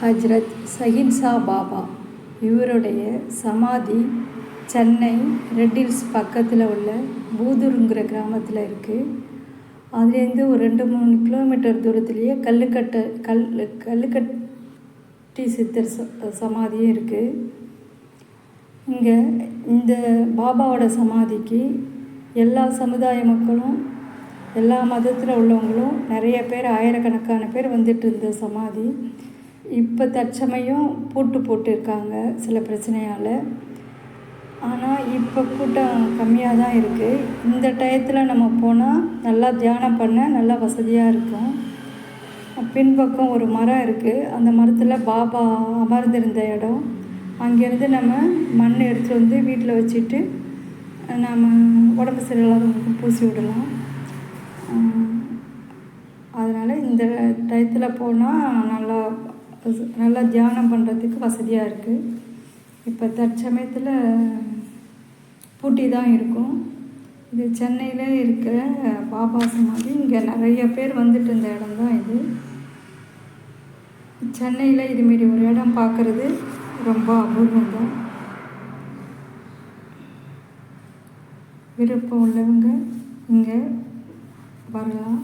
ஹஜ்ரத் சஹின்சா பாபா. இவருடைய சமாதி Chennai red hills பக்கத்தில் உள்ள பூதூருங்கிற கிராமத்தில் இருக்குது அதுலேருந்து ஒரு ரெண்டு மூணு கிலோமீட்டர் தூரத்துலேயே கல்லுக்கட்டை கல் கல்லுக்கட்டி சித்தர் ச சமாதியும் இருக்குது இங்கே இந்த பாபாவோட சமாதிக்கு எல்லா சமுதாய மக்களும் எல்லா மதத்தில் உள்ளவங்களும் நிறைய பேர் ஆயிரக்கணக்கான பேர் வந்துட்டு இருந்த சமாதி. இப்போ தற்சமயம் பூட்டு போட்டிருக்காங்க சில பிரச்சனையால். ஆனால் இப்போ கூட்டம் கம்மியாக தான் இருக்குது இந்த டயத்தில் நம்ம போனால் நல்லா தியானம் பண்ண நல்லா வசதியாக இருக்கும். பின்பக்கம் ஒரு மரம் இருக்குது அந்த மரத்தில் பாபா அமர்ந்திருந்த இடம். அங்கேருந்து நம்ம மண் எடுத்துகிட்டு வந்து வீட்டில் வச்சுட்டு நம்ம உடம்பு சரியில்லாதவங்களுக்கு பூசி விடலாம். அதனால் இந்த டயத்தில் போனால் நல்லா நல்லா தியானம் பண்ணுறதுக்கு வசதியாக இருக்குது இப்போ தற்சமயத்தில் பூட்டி தான் இருக்கும். இது சென்னையில் இருக்கிற பாபா சமாதி இங்கே நிறைய பேர் வந்துட்டு இருந்த இடம் தான் இது. சென்னையில் இதுமாரி ஒரு இடம் பார்க்குறது ரொம்ப அபூர்வம் தான் விருப்பம் உள்ளவங்க இங்கே வரலாம்.